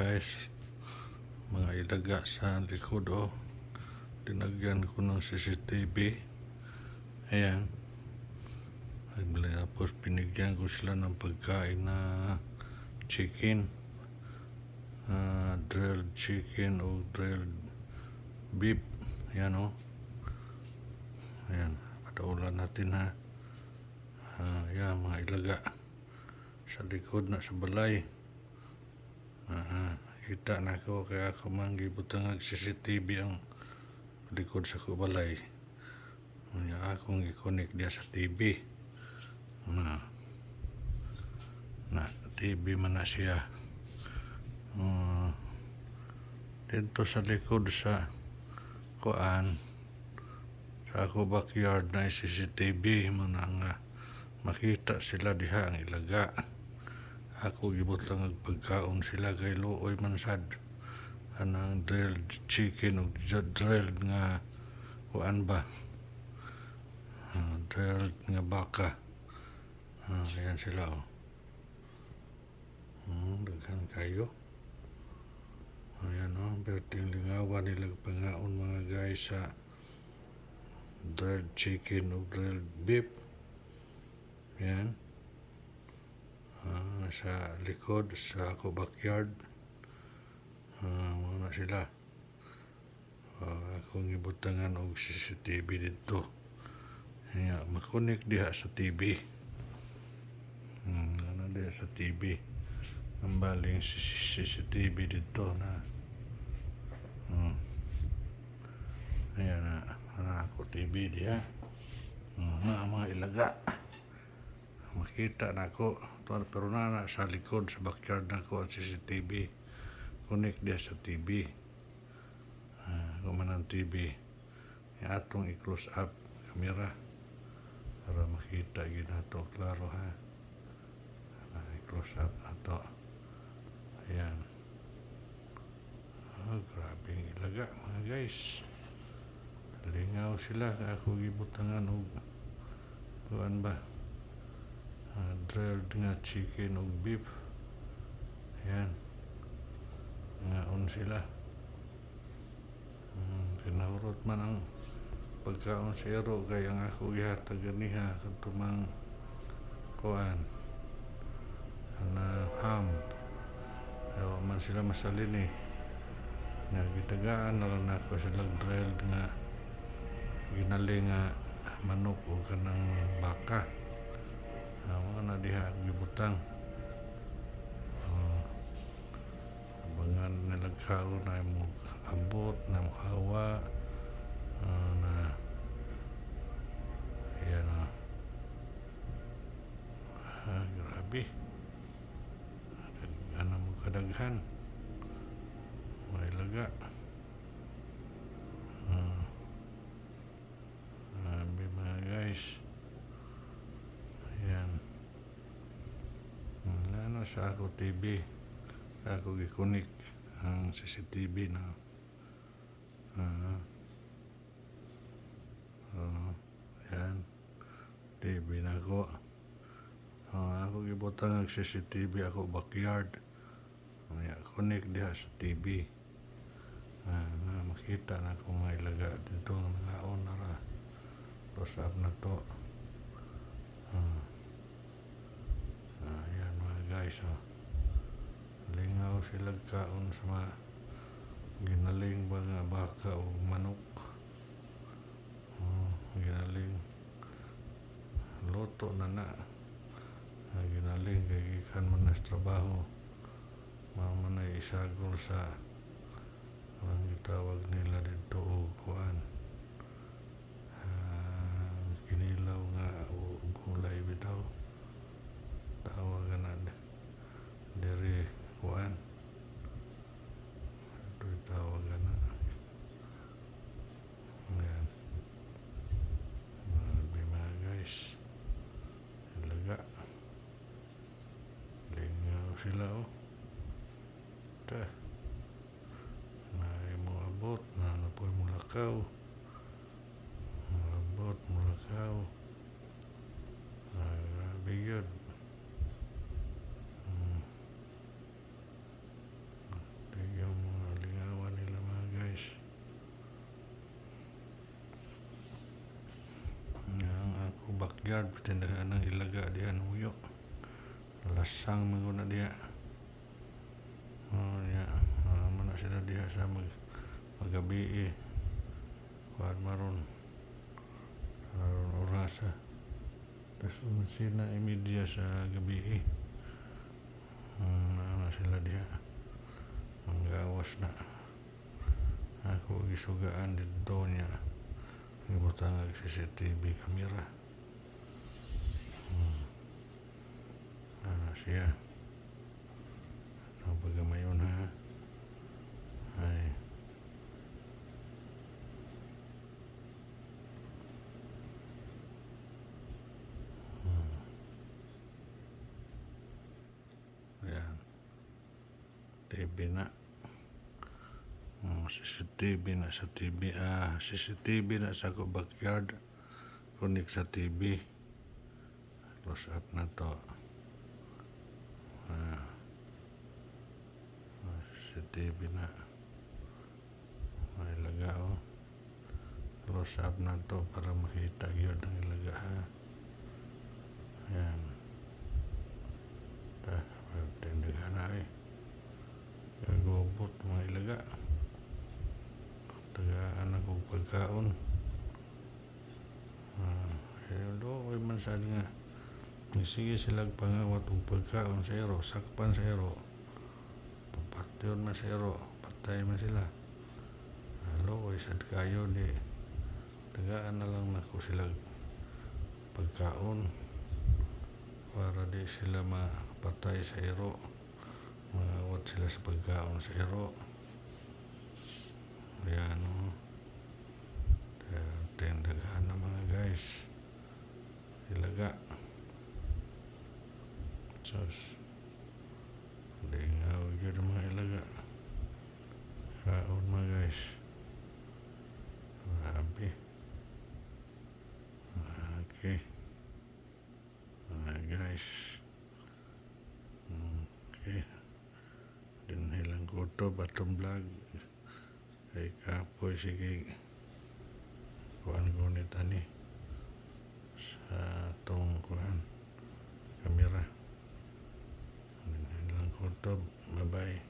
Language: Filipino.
guys. Mga ilaga sa likod oh dinagyan ko ng CCTV ayan. Tapos binigyan ko sila ng pagkain na chicken. Ah, grilled chicken o grilled beef. Ayan oh. Ayan. Pataulan natin ha. Ah, ayan mga ilaga. Sa likod na sa balay Ah, kita na ko kaya ako manggibutang ang CCTV ang likod sa kubalay. Kaya akong i-connect dia sa TV. Na, na TV man na siya. Ah, dito sa likod sa kuan sa ako backyard na CCTV mo na nga makita sila diha ang ilaga ako gibot lang ang pagkaon sila kay luoy man sad anang drilled chicken o drilled nga kuan ba? Ah, drilled nga baka. Ah, ayan sila oh. Hmm, daghan kayo. Ayan oh berting lingawan nila pangaon mga guys sa drilled chicken o drilled beef. Yan Ah, sa likod sa ako backyard uh, mga na sila. Uh, akong ibutangan og CCTV dito. Nga makunik diha sa TV hmm, ano diha sa TV ang baling CCTV dito na. Hmm. ayan na na ako TV diha. Hmm, mga ilaga makita na ako pero na na sa likod sa backyard na ko ang CCTV connect dia sa TV ah, kumanan TV atong i-close up camera para makita gid nato klaro ha? Ah, i-close up nato ayan. Oh, grabe ilaga mga guys. Lingaw sila ako gibutangan og kuan ba drilled nga chicken o beef. Yan ngaon sila. Um, kinahurot man ang pagkaon sa ero kay ang ako gihatag ganiha katumang kuan. Na ham. Ayaw man sila masalin eh. Nga gitagaan na lang ako sila drilled nga ginaling nga manok o kanang baka diha gibutang uh, abangan nila kao na mo abot na mo hawa. Ah, na ayan na. Ah, grabe ano mo kadaghan may laga sa ako TV. Ako gikunik ang CCTV na. Ah. Oh, yan. TV na ako. Ah, ako gibutang ang CCTV ako backyard. Kaya kunik diha sa TV. Ah, na makita na kung may laga dito nga na ra. Close up na to. Ah. Ayan mga guys, oh. Lingaw sila kaon sa mga ginaling ba nga baka o manok. Oh, ginaling loto na na. Ah, ginaling kay gikan man na sa trabaho. Mama na isagol sa ang gitawag nila dito o kuan. sila oh. Ta. May moabot na napoy mulakaw. Moabot mulakaw. Ay, grabe yun. Hmm. Tigyan mga lingawan mga guys. Ang ako backyard, pitindahan ng ilaga diyan lasang ko na diha oh ya. Ah, man na sila diha sa mag magabi eh. Kuan maron maron orasa tapos sina imidya sa gabi eh. Hmm, na sila diha manggawas na ako gisugaan dito niya ibutang ang CCTV camera ah, siya ang pagamayon ha ay Hmm. Ayan. TV na. Hmm, CCTV na sa TV. Ah, CCTV na sa backyard. Connect sa TV. Close up na to. Ah. Ah, CCTV na. May ilaga oh. Close up na to para makita yun ang ilaga ha. Ayan. Ta, tindagan na eh. Gagobot mga ilaga. Tagaan ako pagkaon. Ah, eh, do, ay man sa nga. Sige sila pangawat og pagkaon sa ero, sakpan sa ero. Man sa ero, patay man sila. Alo, ay sad kayo di. Tagaan na lang nako sila pagkaon para di sila mapatay sa ero mangawat sila sa pagkaon sa ero ayan o tendagahan na mga guys. Ilaga. Sus lingaw yun ang mga ilaga kaon mga guys grabe okay mga guys okay dinhilang ko to batong vlog kay kapoy sige. Kuhan ko ni tani sa tong kuhan kamera. Dinhilang ko to bye bye